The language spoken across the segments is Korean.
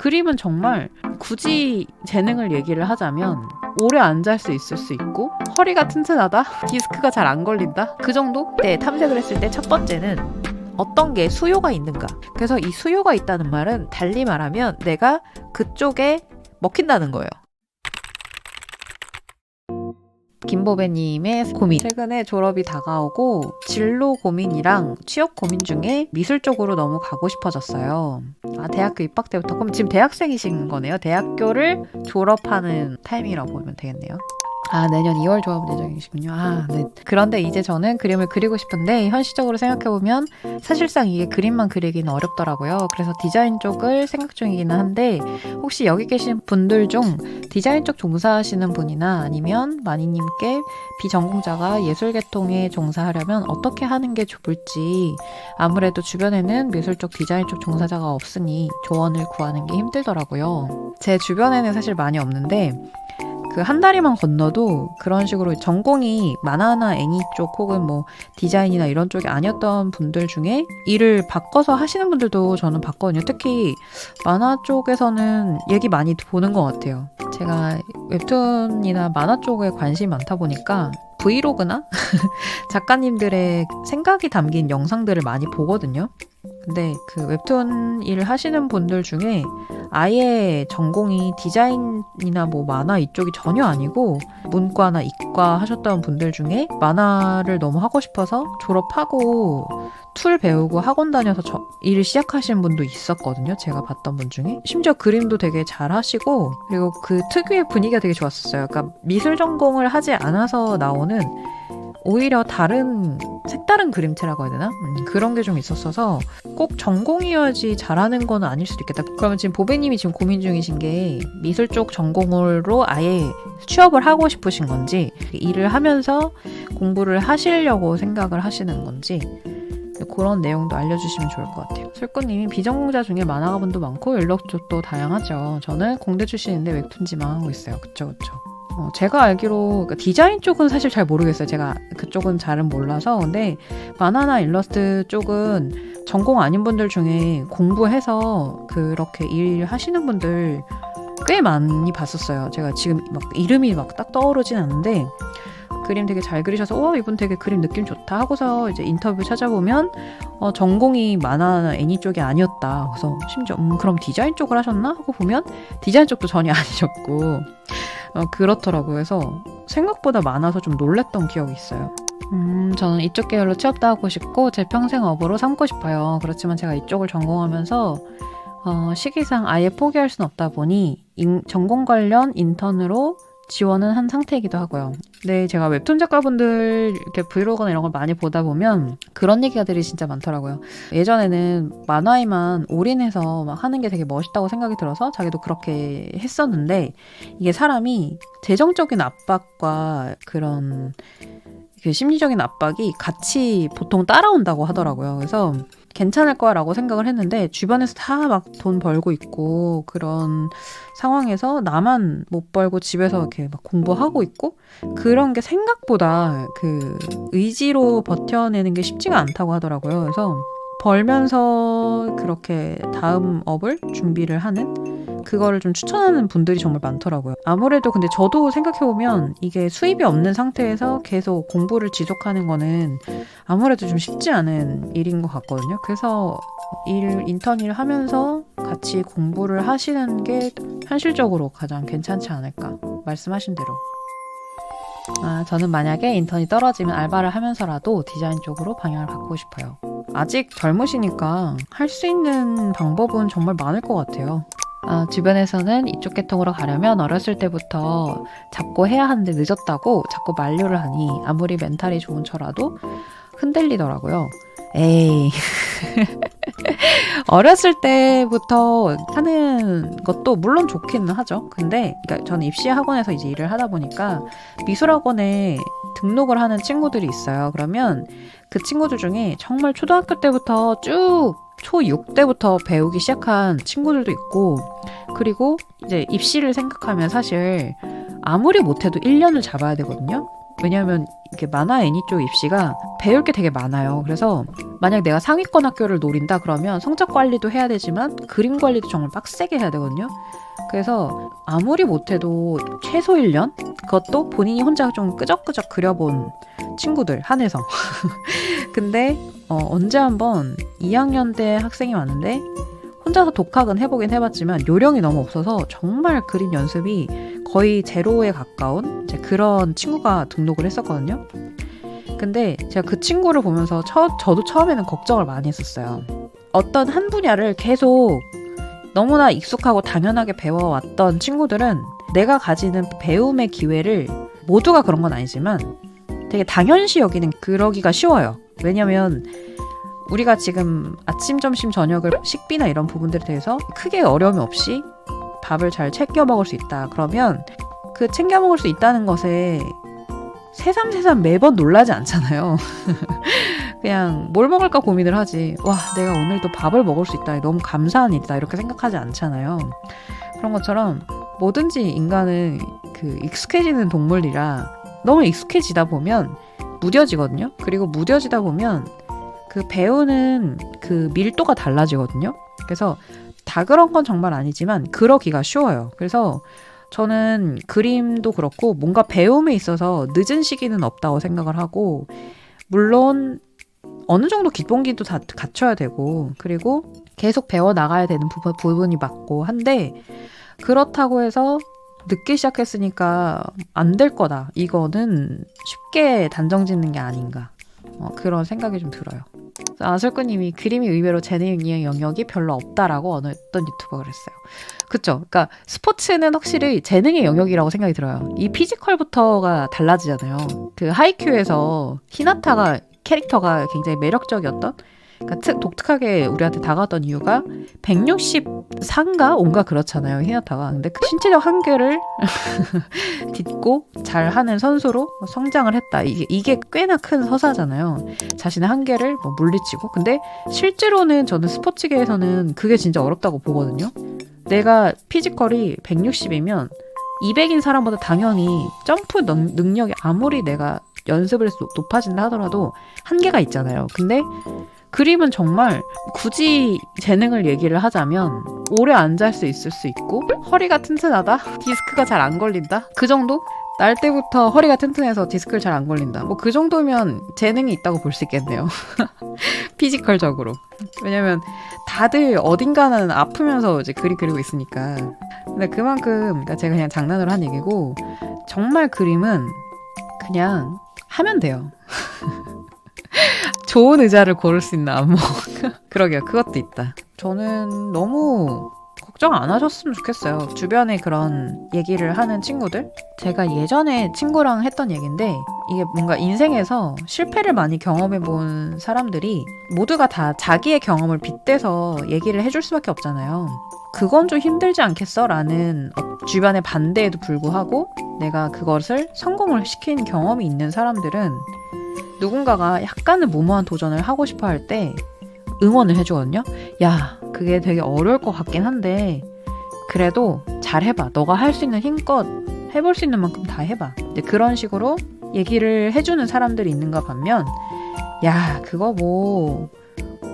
그림은 정말 굳이 재능을 얘기를 하자면 오래 앉을 수 있을 수 있고 허리가 튼튼하다 디스크가 잘 안 걸린다 그 정도 네, 탐색을 했을 때 첫 번째는 어떤 게 수요가 있는가. 그래서 이 수요가 있다는 말은 달리 말하면 내가 그쪽에 먹힌다는 거예요. 김보배님의 고민. 최근에 졸업이 다가오고 진로 고민이랑 취업 고민 중에 미술 쪽으로 너무 가고 싶어졌어요. 아, 대학교 입학 때부터 그럼 지금 대학생이신 거네요. 대학교를 졸업하는 타이밍이라고 보면 되겠네요. 아, 내년 2월 졸업 예정이시군요. 아, 네. 그런데 이제 저는 그림을 그리고 싶은데 현실적으로 생각해보면 사실상 이게 그림만 그리기는 어렵더라고요. 그래서 디자인 쪽을 생각 중이기는 한데 혹시 여기 계신 분들 중 디자인 쪽 종사하시는 분이나 아니면 마니님께 비전공자가 예술 계통에 종사하려면 어떻게 하는 게 좋을지 아무래도 주변에는 미술 쪽 디자인 쪽 종사자가 없으니 조언을 구하는 게 힘들더라고요. 제 주변에는 사실 많이 없는데 그 한 다리만 건너도 그런 식으로 전공이 만화나 애니 쪽 혹은 뭐 디자인이나 이런 쪽이 아니었던 분들 중에 일을 바꿔서 하시는 분들도 저는 봤거든요. 특히 만화 쪽에서는 얘기 많이 보는 것 같아요. 제가 웹툰이나 만화 쪽에 관심이 많다 보니까 브이로그나 작가님들의 생각이 담긴 영상들을 많이 보거든요. 근데 그 웹툰 일을 하시는 분들 중에 아예 전공이 디자인이나 뭐 만화 이쪽이 전혀 아니고 문과나 이과 하셨던 분들 중에 만화를 너무 하고 싶어서 졸업하고 툴 배우고 학원 다녀서 저, 일을 시작하신 분도 있었거든요. 제가 봤던 분 중에. 심지어 그림도 되게 잘 하시고, 그리고 그 특유의 분위기가 되게 좋았었어요. 그러니까 미술 전공을 하지 않아서 나오는 오히려 다른 색다른 그림체라고 해야 되나? 음, 그런 게 좀 있었어서 꼭 전공이어야지 잘하는 건 아닐 수도 있겠다. 그러면 지금 보배님이 지금 고민 중이신 게 미술 쪽 전공으로 아예 취업을 하고 싶으신 건지 일을 하면서 공부를 하시려고 생각을 하시는 건지 그런 내용도 알려주시면 좋을 것 같아요. 설꾸님이 비전공자 중에 만화가분도 많고 연락 쪽도 다양하죠. 저는 공대 출신인데 웹툰지만 하고 있어요. 그쵸 그쵸. 어, 제가 알기로 그러니까 디자인 쪽은 사실 잘 모르겠어요. 제가 그쪽은 잘은 몰라서 근데 만화나 일러스트 쪽은 전공 아닌 분들 중에 공부해서 그렇게 일하시는 분들 꽤 많이 봤었어요. 제가 지금 막 이름이 막 딱 떠오르진 않는데 그림 되게 잘 그리셔서 어 이분 되게 그림 느낌 좋다 하고서 이제 인터뷰 찾아보면 어, 전공이 만화나 애니 쪽이 아니었다. 그래서 심지어 음, 그럼 디자인 쪽을 하셨나 하고 보면 디자인 쪽도 전혀 아니셨고 어, 그렇더라고요. 그래서 생각보다 많아서 좀 놀랬던 기억이 있어요. 음, 저는 이쪽 계열로 취업도 하고 싶고 제 평생 업으로 삼고 싶어요. 그렇지만 제가 이쪽을 전공하면서 어, 시기상 아예 포기할 수는 없다 보니 인, 전공 관련 인턴으로 지원은 한 상태이기도 하고요. 네, 제가 웹툰 작가분들 이렇게 브이로그나 이런 걸 많이 보다 보면 그런 얘기가들이 진짜 많더라고요. 예전에는 만화에만 올인해서 막 하는 게 되게 멋있다고 생각이 들어서 자기도 그렇게 했었는데 이게 사람이 재정적인 압박과 그런 그 심리적인 압박이 같이 보통 따라온다고 하더라고요. 그래서 괜찮을 거라고 생각을 했는데 주변에서 다 막 돈 벌고 있고 그런 상황에서 나만 못 벌고 집에서 이렇게 막 공부하고 있고 그런 게 생각보다 그 의지로 버텨내는 게 쉽지가 않다고 하더라고요. 그래서 벌면서 그렇게 다음 업을 준비를 하는 그거를 좀 추천하는 분들이 정말 많더라고요. 아무래도 근데 저도 생각해보면 이게 수입이 없는 상태에서 계속 공부를 지속하는 거는 아무래도 좀 쉽지 않은 일인 것 같거든요. 그래서 일, 인턴 일 하면서 같이 공부를 하시는 게 현실적으로 가장 괜찮지 않을까. 말씀하신 대로. 아, 저는 만약에 인턴이 떨어지면 알바를 하면서라도 디자인 쪽으로 방향을 바꾸고 싶어요. 아직 젊으시니까 할 수 있는 방법은 정말 많을 것 같아요. 아, 주변에서는 이쪽 계통으로 가려면 어렸을 때부터 잡고 해야 하는데 늦었다고 자꾸 만류를 하니 아무리 멘탈이 좋은 처라도 흔들리더라고요. 에이. 어렸을 때부터 하는 것도 물론 좋기는 하죠. 근데 그러니까 저는 입시 학원에서 이제 일을 하다 보니까 미술 학원에 등록을 하는 친구들이 있어요. 그러면 그 친구들 중에 정말 초등학교 때부터 쭉 초6 때부터 배우기 시작한 친구들도 있고 그리고 이제 입시를 생각하면 사실 아무리 못해도 1년을 잡아야 되거든요. 왜냐하면 이게 만화 애니 쪽 입시가 배울 게 되게 많아요. 그래서 만약 내가 상위권 학교를 노린다 그러면 성적 관리도 해야 되지만 그림 관리도 정말 빡세게 해야 되거든요. 그래서 아무리 못해도 최소 1년? 그것도 본인이 혼자 좀 끄적끄적 그려본 친구들 한해서. 근데 어, 언제 한번 2학년 때 학생이 왔는데 혼자서 독학은 해보긴 해봤지만 요령이 너무 없어서 정말 그림 연습이 거의 제로에 가까운 그런 친구가 등록을 했었거든요. 근데 제가 그 친구를 보면서 처, 저도 처음에는 걱정을 많이 했었어요. 어떤 한 분야를 계속 너무나 익숙하고 당연하게 배워왔던 친구들은 내가 가지는 배움의 기회를 모두가 그런 건 아니지만 되게 당연시 여기는 그러기가 쉬워요. 왜냐면 우리가 지금 아침, 점심, 저녁을 식비나 이런 부분들에 대해서 크게 어려움이 없이 밥을 잘 챙겨 먹을 수 있다. 그러면 그 챙겨 먹을 수 있다는 것에 새삼새삼 매번 놀라지 않잖아요. 그냥 뭘 먹을까 고민을 하지. 와, 내가 오늘도 밥을 먹을 수 있다. 너무 감사한 일이다. 이렇게 생각하지 않잖아요. 그런 것처럼 뭐든지 인간은 그 익숙해지는 동물이라 너무 익숙해지다 보면 무뎌지거든요. 그리고 무뎌지다 보면 그 배우는 그 밀도가 달라지거든요. 그래서 다 그런 건 정말 아니지만 그러기가 쉬워요. 그래서 저는 그림도 그렇고 뭔가 배움에 있어서 늦은 시기는 없다고 생각을 하고 물론 어느 정도 기본기도 다 갖춰야 되고 그리고 계속 배워 나가야 되는 부분, 부분이 맞고 한데 그렇다고 해서 늦게 시작했으니까 안 될 거다. 이거는 쉽게 단정 짓는 게 아닌가. 어, 그런 생각이 좀 들어요. 아슬꾸님이 그림이 의외로 재능의 영역이 별로 없다라고 어느 어떤 유튜버가 그랬어요. 그쵸? 그러니까 스포츠는 확실히 재능의 영역이라고 생각이 들어요. 이 피지컬부터가 달라지잖아요. 그 하이큐에서 히나타가 캐릭터가 굉장히 매력적이었던 그러니까 특, 독특하게 우리한테 다가왔던 이유가 164인가? 온가 그렇잖아요 히나타가 근데 그 신체적 한계를 딛고 잘하는 선수로 성장을 했다 이게, 이게 꽤나 큰 서사잖아요 자신의 한계를 뭐 물리치고 근데 실제로는 저는 스포츠계에서는 그게 진짜 어렵다고 보거든요 내가 피지컬이 160이면 200인 사람보다 당연히 점프 능- 능력이 아무리 내가 연습을 해서 높- 높아진다 하더라도 한계가 있잖아요. 근데 그림은 정말 굳이 재능을 얘기를 하자면 오래 앉을 수 있을 수 있고 허리가 튼튼하다? 디스크가 잘 안 걸린다? 그 정도? 날 때부터 허리가 튼튼해서 디스크를 잘 안 걸린다. 뭐 그 정도면 재능이 있다고 볼 수 있겠네요. 피지컬적으로. 왜냐면 다들 어딘가는 아프면서 이제 그림 그리고 있으니까. 근데 그만큼 그러니까 제가 그냥 장난으로 한 얘기고 정말 그림은 그냥 하면 돼요. 좋은 의자를 고를 수 있는 안목. 그러게요. 그것도 있다. 저는 너무 걱정 안 하셨으면 좋겠어요. 주변에 그런 얘기를 하는 친구들. 제가 예전에 친구랑 했던 얘기인데 이게 뭔가 인생에서 실패를 많이 경험해 본 사람들이 모두가 다 자기의 경험을 빗대서 얘기를 해줄 수밖에 없잖아요. 그건 좀 힘들지 않겠어? 라는 어, 주변의 반대에도 불구하고 내가 그것을 성공을 시킨 경험이 있는 사람들은 누군가가 약간은 무모한 도전을 하고 싶어 할 때 응원을 해주거든요. 야, 그게 되게 어려울 것 같긴 한데, 그래도 잘 해봐. 너가 할 수 있는 힘껏 해볼 수 있는 만큼 다 해봐. 그런 식으로 얘기를 해주는 사람들이 있는가 반면, 야, 그거 뭐,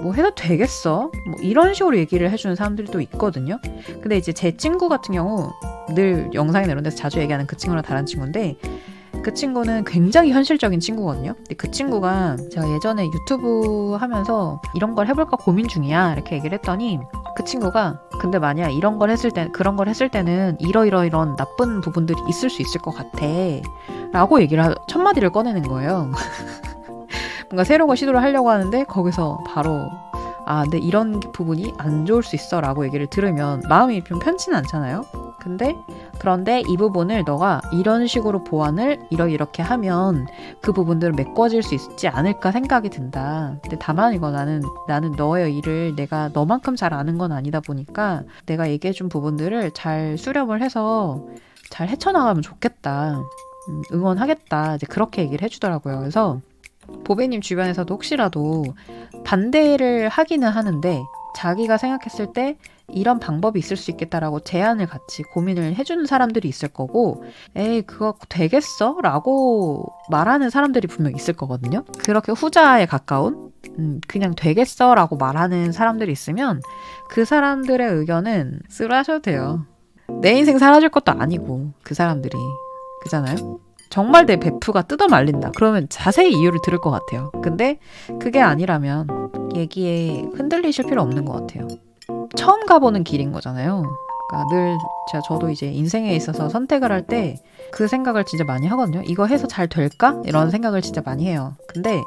뭐 해도 되겠어? 뭐 이런 식으로 얘기를 해주는 사람들도 있거든요. 근데 이제 제 친구 같은 경우, 늘 영상이나 이런 데서 자주 얘기하는 그 친구랑 다른 친구인데, 그 친구는 굉장히 현실적인 친구거든요. 근데 그 친구가 제가 예전에 유튜브 하면서 이런 걸 해볼까 고민 중이야 이렇게 얘기를 했더니 그 친구가 근데 만약 이런 걸 했을 때 그런 걸 했을 때는 이러이러 이런 나쁜 부분들이 있을 수 있을 것 같아 라고 얘기를 하, 첫 마디를 꺼내는 거예요. 뭔가 새로운 걸 시도를 하려고 하는데 거기서 바로 아, 근데 이런 부분이 안 좋을 수 있어 라고 얘기를 들으면 마음이 좀 편치는 않잖아요. 근데 그런데 이 부분을 너가 이런 식으로 보완을 이러이렇게 하면 그 부분들을 메꿔질 수 있지 않을까 생각이 든다. 근데 다만 이거 나는 나는 너의 일을 내가 너만큼 잘 아는 건 아니다 보니까 내가 얘기해 준 부분들을 잘 수렴을 해서 잘 헤쳐나가면 좋겠다. 음, 응원하겠다. 이제 그렇게 얘기를 해주더라고요. 그래서 보배님 주변에서도 혹시라도 반대를 하기는 하는데 자기가 생각했을 때 이런 방법이 있을 수 있겠다라고 제안을 같이 고민을 해주는 사람들이 있을 거고, 에이, 그거 되겠어? 라고 말하는 사람들이 분명 있을 거거든요. 그렇게 후자에 가까운, 음, 그냥 되겠어? 라고 말하는 사람들이 있으면 그 사람들의 의견은 쓰라셔도 돼요. 내 인생 사라질 것도 아니고, 그 사람들이. 그잖아요? 정말 내 베프가 뜯어 말린다. 그러면 자세히 이유를 들을 것 같아요. 근데 그게 아니라면 얘기에 흔들리실 필요 없는 것 같아요. 처음 가보는 길인 거잖아요. 그러니까 늘 제가 저도 이제 인생에 있어서 선택을 할 때 그 생각을 진짜 많이 하거든요. 이거 해서 잘 될까? 이런 생각을 진짜 많이 해요. 근데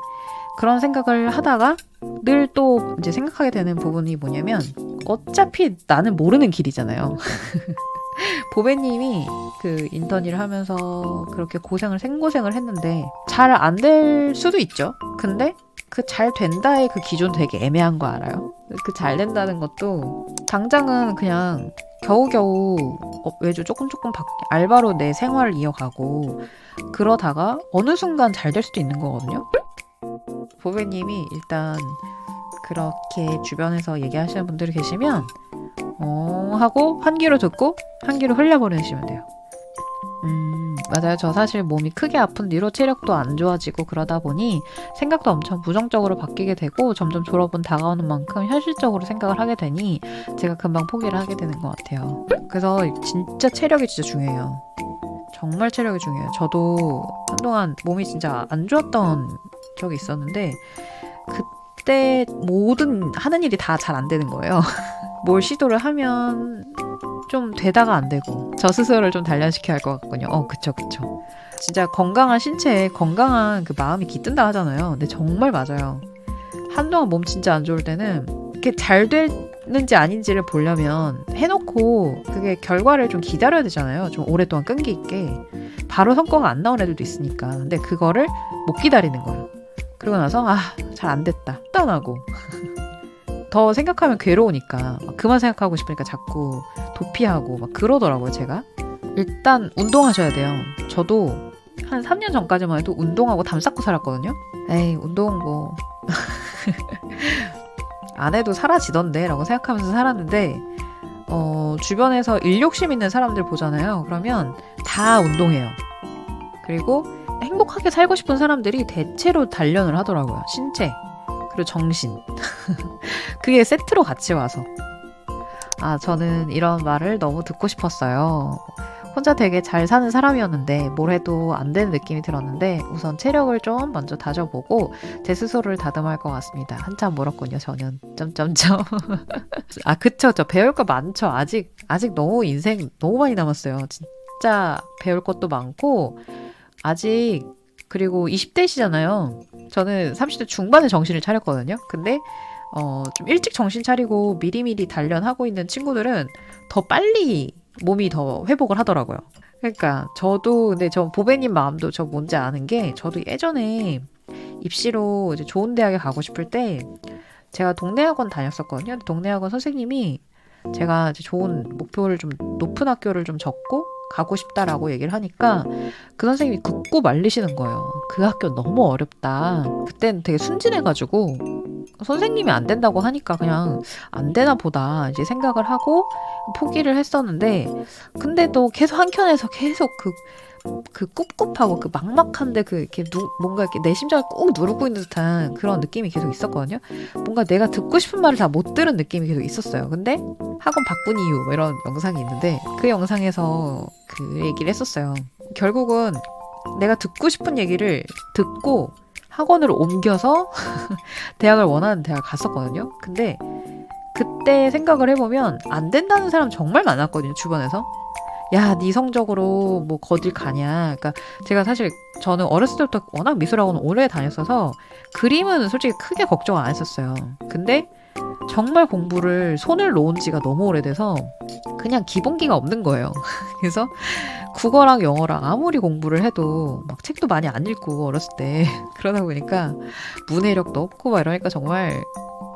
그런 생각을 하다가 늘 또 이제 생각하게 되는 부분이 뭐냐면 어차피 나는 모르는 길이잖아요. 보배님이 그 인턴 일을 하면서 그렇게 고생을 생고생을 했는데 잘 안 될 수도 있죠. 근데 그 잘 된다의 그 기준 되게 애매한 거 알아요? 그 잘 된다는 것도 당장은 그냥 겨우겨우 어, 외주 조금 조금 바뀌, 알바로 내 생활을 이어가고 그러다가 어느 순간 잘 될 수도 있는 거거든요. 보배님이 일단 그렇게 주변에서 얘기하시는 분들이 계시면 어 하고 한 귀로 듣고 한 귀로 흘려보내시면 돼요. 음 맞아요. 저 사실 몸이 크게 아픈 뒤로 체력도 안 좋아지고 그러다 보니 생각도 엄청 부정적으로 바뀌게 되고 점점 졸업은 다가오는 만큼 현실적으로 생각을 하게 되니 제가 금방 포기를 하게 되는 것 같아요. 그래서 진짜 체력이 진짜 중요해요. 정말 체력이 중요해요. 저도 한동안 몸이 진짜 안 좋았던 적이 있었는데 그때 모든 하는 일이 다 잘 안 되는 거예요. 뭘 시도를 하면 좀 되다가 안 되고 저 스스로를 좀 단련시켜야 할 것 같군요. 어, 그쵸, 그쵸. 진짜 건강한 신체에 건강한 그 마음이 깃든다 하잖아요. 근데 정말 맞아요. 한동안 몸 진짜 안 좋을 때는 이렇게 잘 되는지 아닌지를 보려면 해놓고 그게 결과를 좀 기다려야 되잖아요. 좀 오랫동안 끈기 있게. 바로 성과가 안 나온 애들도 있으니까. 근데 그거를 못 기다리는 거예요. 그러고 나서 아, 잘 안 됐다. 떠나고. 더 생각하면 괴로우니까 막 그만 생각하고 싶으니까 자꾸 도피하고 막 그러더라고요 제가. 일단 운동하셔야 돼요. 저도 한 3년 전까지만 해도 운동하고 담 쌓고 살았거든요. 에이 운동 뭐. 안 해도 사라지던데 라고 생각하면서 살았는데 어, 주변에서 일욕심 있는 사람들 보잖아요. 그러면 다 운동해요. 그리고 행복하게 살고 싶은 사람들이 대체로 단련을 하더라고요 신체 그리고 정신 그게 세트로 같이 와서. 아, 저는 이런 말을 너무 듣고 싶었어요. 혼자 되게 잘 사는 사람이었는데 뭘 해도 안 되는 느낌이 들었는데 우선 체력을 좀 먼저 다져보고 제 스스로를 다듬어야 할것 같습니다. 한참 멀었군요, 저는. 점점점. 아, 그쵸. 저 배울 거 많죠. 아직, 아직 너무 인생 너무 많이 남았어요. 진짜 배울 것도 많고, 아직, 그리고 20대시잖아요. 저는 30대 중반에 정신을 차렸거든요. 근데 어, 좀 일찍 정신 차리고 미리미리 단련하고 있는 친구들은 더 빨리 몸이 더 회복을 하더라고요. 그러니까 저도 근데 저 보배님 마음도 저 뭔지 아는 게 저도 예전에 입시로 이제 좋은 대학에 가고 싶을 때 제가 동네 학원 다녔었거든요. 동네 학원 선생님이 제가 이제 좋은 목표를 좀 높은 학교를 좀 적고 가고 싶다라고 얘기를 하니까 그 선생님이 긋고 말리시는 거예요. 그 학교 너무 어렵다. 그땐 되게 순진해가지고 선생님이 안 된다고 하니까 그냥 안 되나 보다 이제 생각을 하고 포기를 했었는데 근데도 계속 한켠에서 계속 그 그 꿉꿉하고 그 막막한데 그 이렇게 누, 뭔가 이렇게 내 심장을 꾹 누르고 있는 듯한 그런 느낌이 계속 있었거든요. 뭔가 내가 듣고 싶은 말을 다 못 들은 느낌이 계속 있었어요. 근데 학원 바꾼 이유 뭐 이런 영상이 있는데 그 영상에서 그 얘기를 했었어요. 결국은 내가 듣고 싶은 얘기를 듣고 학원을 옮겨서 대학을 원하는 대학 갔었거든요. 근데 그때 생각을 해보면 안 된다는 사람 정말 많았거든요. 주변에서. 야, 네 성적으로 뭐 거딜 가냐. 그러니까 제가 사실 저는 어렸을 때부터 워낙 미술학원 오래 다녔어서 그림은 솔직히 크게 걱정 안 했었어요. 근데 정말 공부를 손을 놓은 지가 너무 오래돼서 그냥 기본기가 없는 거예요. 그래서 국어랑 영어랑 아무리 공부를 해도 막 책도 많이 안 읽고 어렸을 때 그러다 보니까 문해력도 없고 막 이러니까 정말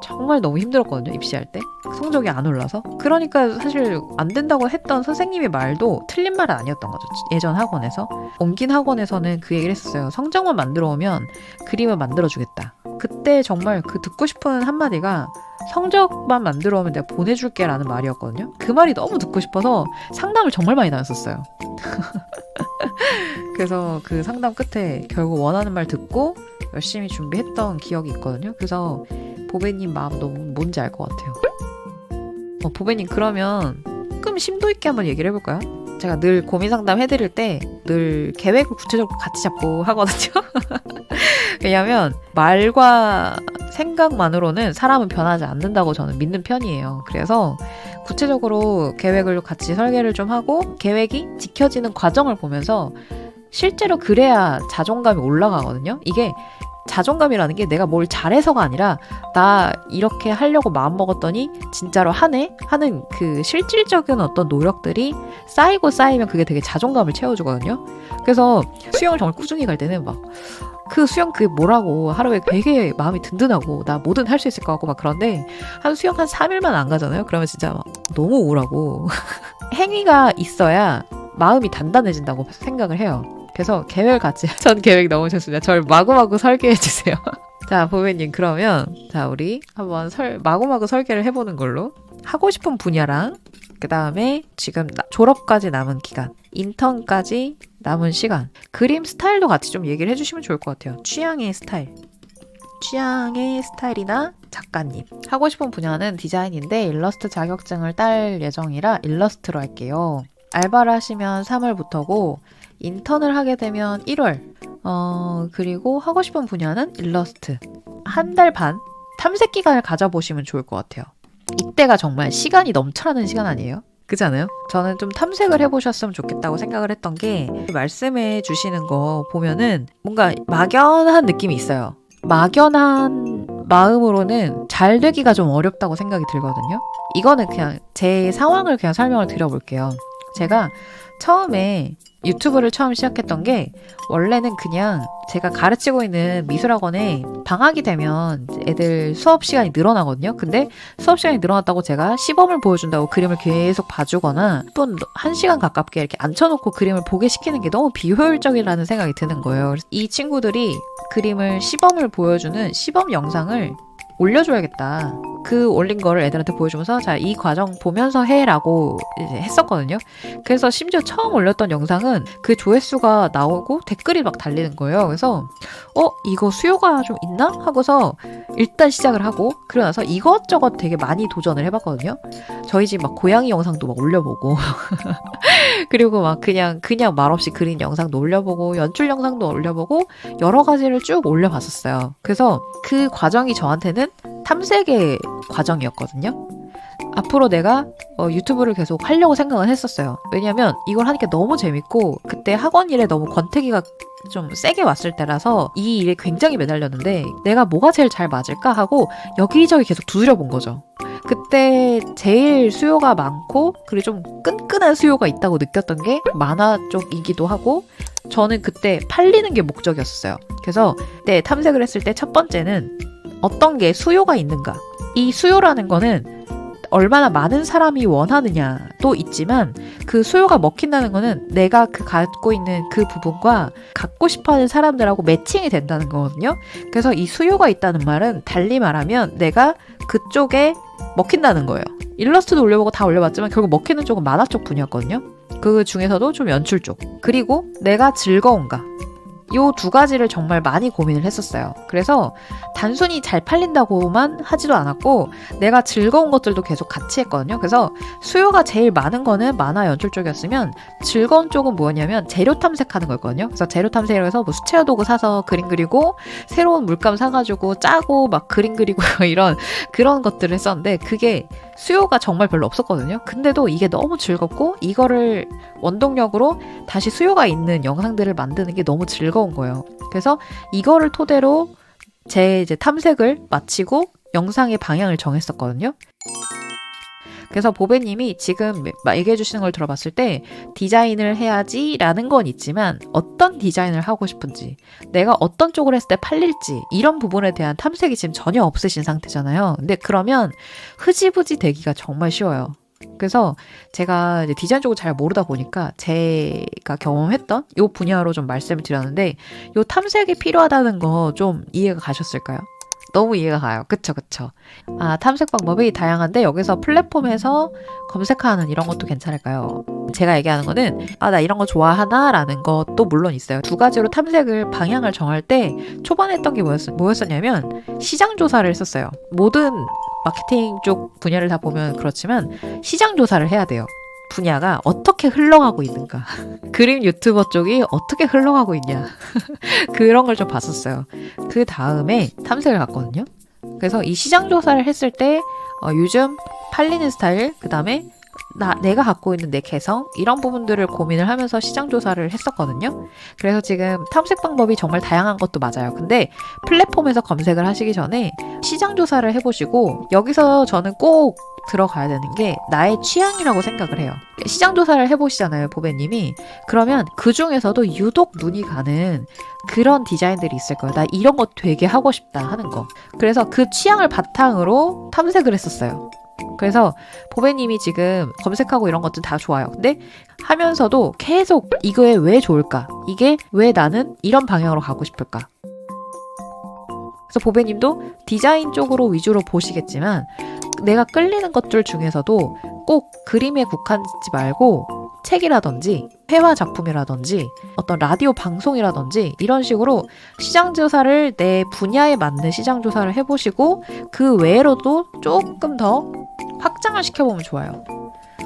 정말 너무 힘들었거든요 입시할 때 성적이 안 올라서 그러니까 사실 안 된다고 했던 선생님의 말도 틀린 말은 아니었던 거죠 예전 학원에서 옮긴 학원에서는 그 얘기를 했었어요 성적만 만들어 오면 그림을 만들어 주겠다 그때 정말 그 듣고 싶은 한마디가 성적만 만들어 오면 내가 보내줄게 라는 말이었거든요. 그 말이 너무 듣고 싶어서 상담을 정말 많이 다녔었어요. 그래서 그 상담 끝에 결국 원하는 말 듣고 열심히 준비했던 기억이 있거든요. 그래서 보배님 마음 너무 뭔지 알 것 같아요. 어, 보배님 그러면 조금 심도 있게 한번 얘기를 해볼까요? 제가 늘 고민 상담 해드릴 때 늘 계획을 구체적으로 같이 잡고 하거든요. 왜냐하면 말과 생각만으로는 사람은 변하지 않는다고 저는 믿는 편이에요. 그래서 구체적으로 계획을 같이 설계를 좀 하고 계획이 지켜지는 과정을 보면서 실제로 그래야 자존감이 올라가거든요. 이게 자존감이라는 게 내가 뭘 잘해서가 아니라 나 이렇게 하려고 마음 먹었더니 진짜로 하네 하는 그 실질적인 어떤 노력들이 쌓이고 쌓이면 그게 되게 자존감을 채워주거든요. 그래서 수영을 정말 꾸준히 갈 때는 막 그 수영 그게 뭐라고 하루에 되게 마음이 든든하고 나 뭐든 할 수 있을 것 같고 막 그런데 한 수영 한 3일만 안 가잖아요. 그러면 진짜 막 너무 우울하고 행위가 있어야 마음이 단단해진다고 생각을 해요. 그래서 계획을 같이 전 계획 너무 좋습니다. 저를 마구마구 설계해 주세요. 자, 보배님 그러면 자 우리 한번 설 마구마구 설계를 해보는 걸로 하고 싶은 분야랑 그 다음에 지금 나- 졸업까지 남은 기간, 인턴까지 남은 시간, 그림 스타일도 같이 좀 얘기를 해주시면 좋을 것 같아요. 취향의 스타일, 취향의 스타일이나 작가님 하고 싶은 분야는 디자인인데 일러스트 자격증을 딸 예정이라 일러스트로 할게요. 알바를 하시면 3월부터고 인턴을 하게 되면 1월. 어, 그리고 하고 싶은 분야는 일러스트. 한 달 반 탐색 기간을 가져보시면 좋을 것 같아요. 이때가 정말 시간이 넘쳐나는 시간 아니에요? 그렇지 않아요? 저는 좀 탐색을 해보셨으면 좋겠다고 생각을 했던 게 말씀해 주시는 거 보면은 뭔가 막연한 느낌이 있어요. 막연한 마음으로는 잘 되기가 좀 어렵다고 생각이 들거든요. 이거는 그냥 제 상황을 그냥 설명을 드려볼게요. 제가 처음에 유튜브를 처음 시작했던 게 원래는 그냥 제가 가르치고 있는 미술학원에 방학이 되면 애들 수업 시간이 늘어나거든요. 근데 수업 시간이 늘어났다고 제가 시범을 보여준다고 그림을 계속 봐주거나 또한 시간 가깝게 이렇게 앉혀놓고 그림을 보게 시키는 게 너무 비효율적이라는 생각이 드는 거예요. 이 친구들이 그림을 시범을 보여주는 시범 영상을 올려줘야겠다. 그 올린 거를 애들한테 보여주면서 자, 이 과정 보면서 해라고 이제 했었거든요. 그래서 심지어 처음 올렸던 영상은 그 조회수가 나오고 댓글이 막 달리는 거예요. 그래서 어, 이거 수요가 좀 있나? 하고서 일단 시작을 하고 그러고 나서 이것저것 되게 많이 도전을 해봤거든요. 저희 집 막 고양이 영상도 막 올려보고 그리고 막 그냥 그냥 말없이 그린 영상도 올려보고 연출 영상도 올려보고 여러 가지를 쭉 올려봤었어요. 그래서 그 과정이 저한테는 탐색의 과정이었거든요. 앞으로 내가 어, 유튜브를 계속 하려고 생각은 했었어요. 왜냐면 이걸 하니까 너무 재밌고 그때 학원 일에 너무 권태기가 좀 세게 왔을 때라서 이 일에 굉장히 매달렸는데 내가 뭐가 제일 잘 맞을까 하고 여기저기 계속 두드려 본 거죠. 그때 제일 수요가 많고 그리고 좀 끈끈한 수요가 있다고 느꼈던 게 만화 쪽이기도 하고 저는 그때 팔리는 게 목적이었어요. 그래서 그때 탐색을 했을 때 첫 번째는 어떤 게 수요가 있는가. 이 수요라는 거는 얼마나 많은 사람이 원하느냐도 있지만 그 수요가 먹힌다는 거는 내가 그 갖고 있는 그 부분과 갖고 싶어 하는 사람들하고 매칭이 된다는 거거든요. 그래서 이 수요가 있다는 말은 달리 말하면 내가 그쪽에 먹힌다는 거예요. 일러스트도 올려보고 다 올려봤지만 결국 먹히는 쪽은 만화 쪽 분이었거든요. 그 중에서도 좀 연출 쪽. 그리고 내가 즐거운가. 요두 가지를 정말 많이 고민을 했었어요. 그래서 단순히 잘 팔린다고만 하지도 않았고 내가 즐거운 것들도 계속 같이 했거든요. 그래서 수요가 제일 많은 거는 만화 연출 쪽이었으면 즐거운 쪽은 뭐였냐면 재료 탐색하는 거였거든요. 그래서 재료 탐색을 해서 뭐 수채화 도구 사서 그림 그리고 새로운 물감 사가지고 짜고 막 그림 그리고 이런 그런 것들을 했었는데 그게 수요가 정말 별로 없었거든요. 근데도 이게 너무 즐겁고 이거를 원동력으로 다시 수요가 있는 영상들을 만드는 게 너무 즐거운 거예요. 그래서 이거를 토대로 제 이제 탐색을 마치고 영상의 방향을 정했었거든요. 그래서 보배님이 지금 얘기해 주시는 걸 들어봤을 때 디자인을 해야지라는 건 있지만 어떤 디자인을 하고 싶은지 내가 어떤 쪽을 했을 때 팔릴지 이런 부분에 대한 탐색이 지금 전혀 없으신 상태잖아요. 근데 그러면 흐지부지 되기가 정말 쉬워요. 그래서 제가 디자인 쪽을 잘 모르다 보니까 제가 경험했던 요 분야로 좀 말씀을 드렸는데 요 탐색이 필요하다는 거 좀 이해가 가셨을까요? 너무 이해가 가요. 그쵸, 그쵸. 아, 탐색 방법이 다양한데 여기서 플랫폼에서 검색하는 이런 것도 괜찮을까요? 제가 얘기하는 거는 아, 나 이런 거 좋아하나 라는 것도 물론 있어요. 두 가지로 탐색을 방향을 정할 때 초반에 했던 게 뭐였, 뭐였었냐면 시장 조사를 했었어요. 모든 마케팅 쪽 분야를 다 보면 그렇지만 시장 조사를 해야 돼요. 분야가 어떻게 흘러가고 있는가. 그림 유튜버 쪽이 어떻게 흘러가고 있냐. 그런 걸 좀 봤었어요. 그 다음에 탐색을 갔거든요. 그래서 이 시장 조사를 했을 때 어, 요즘 팔리는 스타일, 그 다음에 나 내가 갖고 있는 내 개성 이런 부분들을 고민을 하면서 시장 조사를 했었거든요. 그래서 지금 탐색 방법이 정말 다양한 것도 맞아요. 근데 플랫폼에서 검색을 하시기 전에 시장 조사를 해보시고 여기서 저는 꼭 들어가야 되는 게 나의 취향이라고 생각을 해요. 시장 조사를 해보시잖아요, 보배님이. 그러면 그 중에서도 유독 눈이 가는 그런 디자인들이 있을 거예요. 나 이런 거 되게 하고 싶다 하는 거. 그래서 그 취향을 바탕으로 탐색을 했었어요. 그래서 보배님이 지금 검색하고 이런 것들 다 좋아요. 근데 하면서도 계속 이거에 왜 좋을까? 이게 왜 나는 이런 방향으로 가고 싶을까? 그래서 보배님도 디자인 쪽으로 위주로 보시겠지만 내가 끌리는 것들 중에서도 꼭 그림에 국한짓지 말고 책이라든지 회화 작품이라든지 어떤 라디오 방송이라든지 이런 식으로 시장 조사를 내 분야에 맞는 시장 조사를 해보시고 그 외로도 조금 더 확장을 시켜보면 좋아요.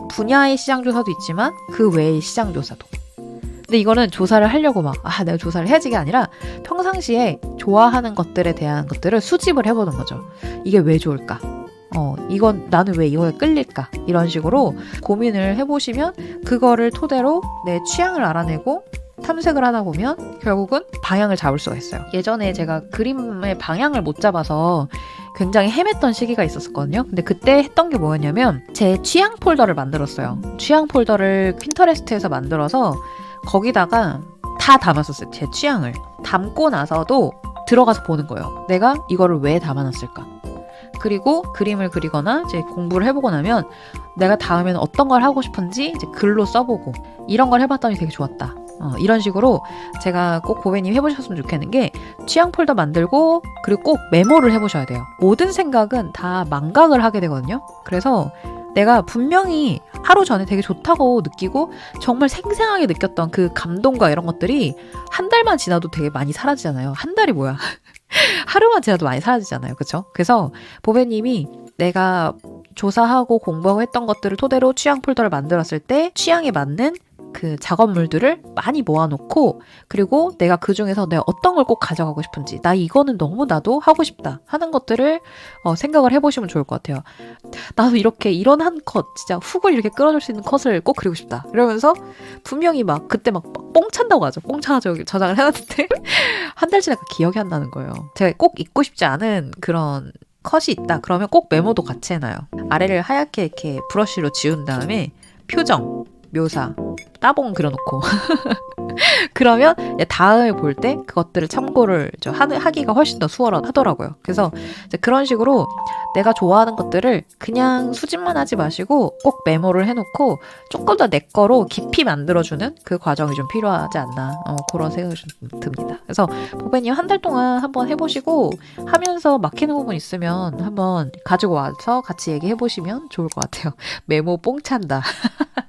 분야의 시장 조사도 있지만 그 외의 시장 조사도. 근데 이거는 조사를 하려고 막, 아, 내가 조사를 해야지가 아니라 평상시에 좋아하는 것들에 대한 것들을 수집을 해보는 거죠. 이게 왜 좋을까? 어, 이건 나는 왜 이거에 끌릴까? 이런 식으로 고민을 해보시면 그거를 토대로 내 취향을 알아내고 탐색을 하다 보면 결국은 방향을 잡을 수가 있어요. 예전에 제가 그림의 방향을 못 잡아서 굉장히 헤맸던 시기가 있었거든요. 근데 그때 했던 게 뭐였냐면 제 취향 폴더를 만들었어요. 취향 폴더를 핀터레스트에서 만들어서 거기다가 다 담았었어요. 제 취향을. 담고 나서도 들어가서 보는 거예요. 내가 이거를 왜 담아놨을까? 그리고 그림을 그리거나 이제 공부를 해보고 나면 내가 다음에는 어떤 걸 하고 싶은지 이제 글로 써보고 이런 걸 해봤더니 되게 좋았다. 어, 이런 식으로 제가 꼭 보배님 해보셨으면 좋겠는 게 취향 폴더 만들고 그리고 꼭 메모를 해보셔야 돼요. 모든 생각은 다 망각을 하게 되거든요. 그래서 내가 분명히 하루 전에 되게 좋다고 느끼고 정말 생생하게 느꼈던 그 감동과 이런 것들이 한 달만 지나도 되게 많이 사라지잖아요. 한 달이 뭐야? 하루만 지나도 많이 사라지잖아요. 그쵸? 그래서 보배님이 내가 조사하고 공부하고 했던 것들을 토대로 취향 폴더를 만들었을 때 취향에 맞는 그 작업물들을 많이 모아놓고 그리고 내가 그 중에서 내가 어떤 걸 꼭 가져가고 싶은지 나 이거는 너무 나도 하고 싶다 하는 것들을 어, 생각을 해보시면 좋을 것 같아요. 나도 이렇게 이런 한 컷 진짜 훅을 이렇게 끌어줄 수 있는 컷을 꼭 그리고 싶다 이러면서 분명히 막 그때 막 뽕 찬다고 하죠. 뽕 차가지고 저장을 해놨는데 한 달 지나까 기억이 안 나는 거예요. 제가 꼭 잊고 싶지 않은 그런 컷이 있다. 그러면 꼭 메모도 같이 해놔요. 아래를 하얗게 이렇게 브러쉬로 지운 다음에 표정, 묘사, 따봉 그려놓고 그러면 다음에 볼 때 그것들을 참고를 하기가 훨씬 더 수월하더라고요. 그래서 그런 식으로 내가 좋아하는 것들을 그냥 수집만 하지 마시고 꼭 메모를 해놓고 조금 더 내 거로 깊이 만들어주는 그 과정이 좀 필요하지 않나 어, 그런 생각이 좀 듭니다. 그래서 보배님 한 달 동안 한번 해보시고 하면서 막히는 부분 있으면 한번 가지고 와서 같이 얘기해 보시면 좋을 것 같아요. 메모 뽕 찬다.